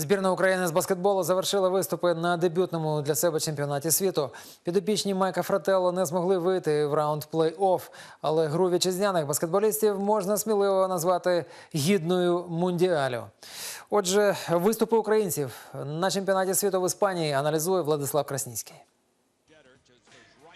Збірна України з баскетболу завершила виступи на дебютному для себе чемпіонаті світу. Підопічні Майка Фрателло не змогли вийти в раунд плей-офф, але гру вітчизняних баскетболістів можна сміливо назвати гідною мундіалю. Отже, виступи українців на чемпіонаті світу в Іспанії аналізує Владислав Красніцький.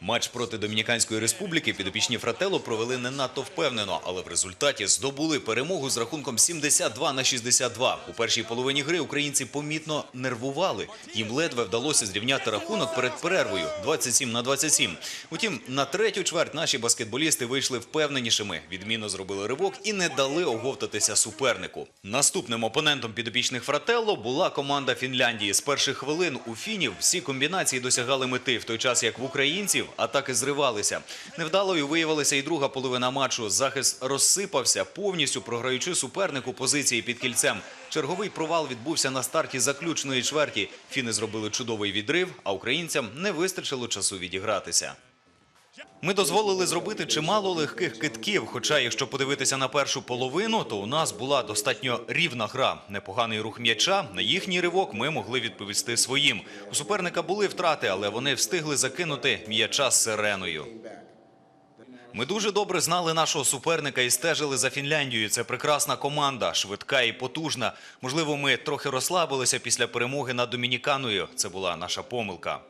Матч проти Домініканської республіки підопічні Фрателло провели не надто впевнено, але в результаті здобули перемогу з рахунком 72 на 62. У першій половині гри українці помітно нервували. Їм ледве вдалося зрівняти рахунок перед перервою 27 на 27. Утім, на третю чверть наші баскетболісти вийшли впевненішими, відмінно зробили ривок і не дали оговтатися супернику. Наступним опонентом підопічних Фрателло була команда Фінляндії. З перших хвилин у фінів всі комбінації досягали мети, в той час як в українців атаки зривалися. Невдалою виявилася і друга половина матчу. Захист розсипався, повністю програючи супернику позиції під кільцем. Черговий провал відбувся на старті заключної чверті. Фіни зробили чудовий відрив, а українцям не вистачило часу відігратися. Ми дозволили зробити чимало легких китків. Хоча, якщо подивитися на першу половину, то у нас була достатньо рівна гра. Непоганий рух м'яча. На їхній ривок ми могли відповісти своїм. У суперника були втрати, але вони встигли закинути м'яча з сиреною. Ми дуже добре знали нашого суперника і стежили за Фінляндією. Це прекрасна команда, швидка і потужна. Можливо, ми трохи розслабилися після перемоги над Домініканою. Це була наша помилка.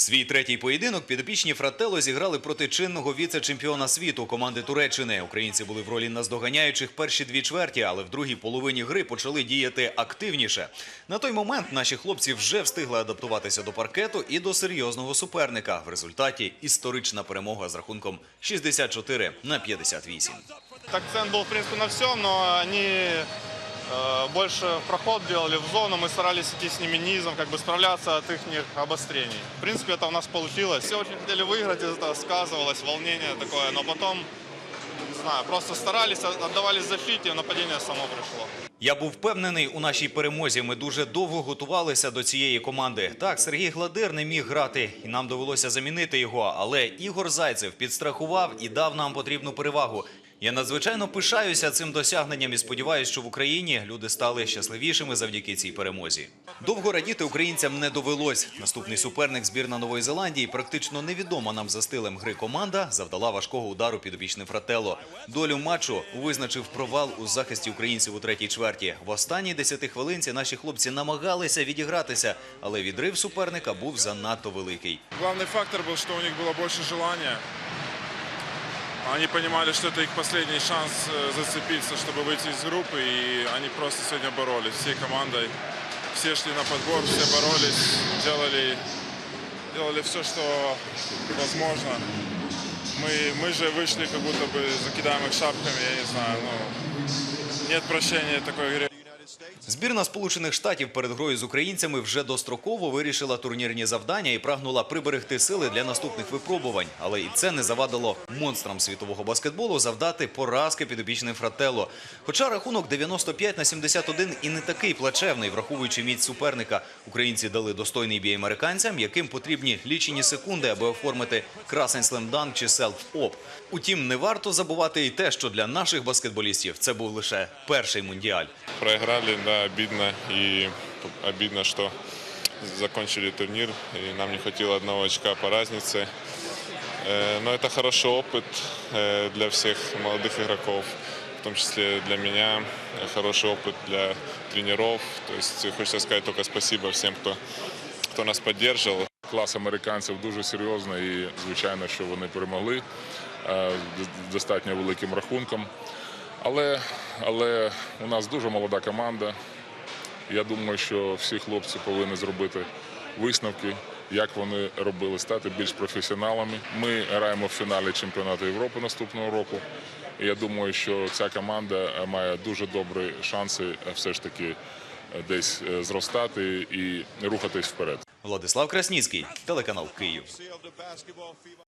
Свій третій поєдинок підопічні Фрателло зіграли проти чинного віце-чемпіона світу команди Туреччини. Українці були в ролі наздоганяючих перші дві чверті, але в другій половині гри почали діяти активніше. На той момент наші хлопці вже встигли адаптуватися до паркету і до серйозного суперника. В результаті історична перемога з рахунком 64 на 58. Акцент был, в принципе, на всем, но они э, больше в проход делали в зону. Мы старались идти с ними низом, как бы справляться от их обострений. В принципе, это у нас получилось. Все очень хотели выиграть, из этого сказывалось волнение такое, но потом, не знаю, просто старались, отдавались защите, нападение само пришло. Я був впевнений у нашій перемозі. Ми дуже довго готувалися до цієї команди. Так, Сергій Гладир не міг грати, і нам довелося замінити його. Але Ігор Зайцев підстрахував і дав нам потрібну перевагу. Я надзвичайно пишаюся цим досягненням і сподіваюся, що в Україні люди стали щасливішими завдяки цій перемозі. Довго радіти українцям не довелось. Наступний суперник збірна Нової Зеландії, практично невідома нам за стилем гри команда, завдала важкого удару підопічним Фрателло. Долю матчу визначив провал у захисті українців у третій чверті. В останній десяти хвилинці наші хлопці намагалися відігратися, але відрив суперника був занадто великий. Главный фактор был, что у них было больше желания. Они понимали, что это их последний шанс э, зацепиться, чтобы выйти из группы, и они просто сегодня боролись всей командой. Все шли на подбор, все боролись, делали, делали все, что возможно. Мы, мы же вышли, как будто бы закидаем их шапками, я не знаю, ну, нет прощения такой игре. Збірна Сполучених Штатів перед грою з українцями вже достроково вирішила турнірні завдання і прагнула приберегти сили для наступних випробувань. Але і це не завадило монстрам світового баскетболу завдати поразки підопічним Фрателло. Хоча рахунок 95 на 71 і не такий плачевний, враховуючи міць суперника, українці дали достойний бій американцям, яким потрібні лічені секунди, аби оформити красень слемданк чи селф-оп. Утім, не варто забувати і те, що для наших баскетболістів це був лише перший мундіаль Проиграли, да, обидно. И обидно, что закончили турнир, и нам не хватило одного очка по разнице. Э, Но это хороший опыт э, для всех молодых игроков, в том числе для меня, э, хороший опыт для тренеров. То есть хочется сказать только спасибо всем, кто, кто нас поддерживал. Клас американців дуже серйозний і звичайно, що вони перемогли е, з достатньо великим рахунком. Але, але у нас дуже молода команда. Я думаю, що всі хлопці повинні зробити висновки, як вони робили, стати більш професіоналами. Ми граємо в фіналі чемпіонату Європи наступного року. Я думаю, що ця команда має дуже добрі шанси все ж таки десь е, зростати і рухатись вперед. Владислав Красніцький, телеканал Київ.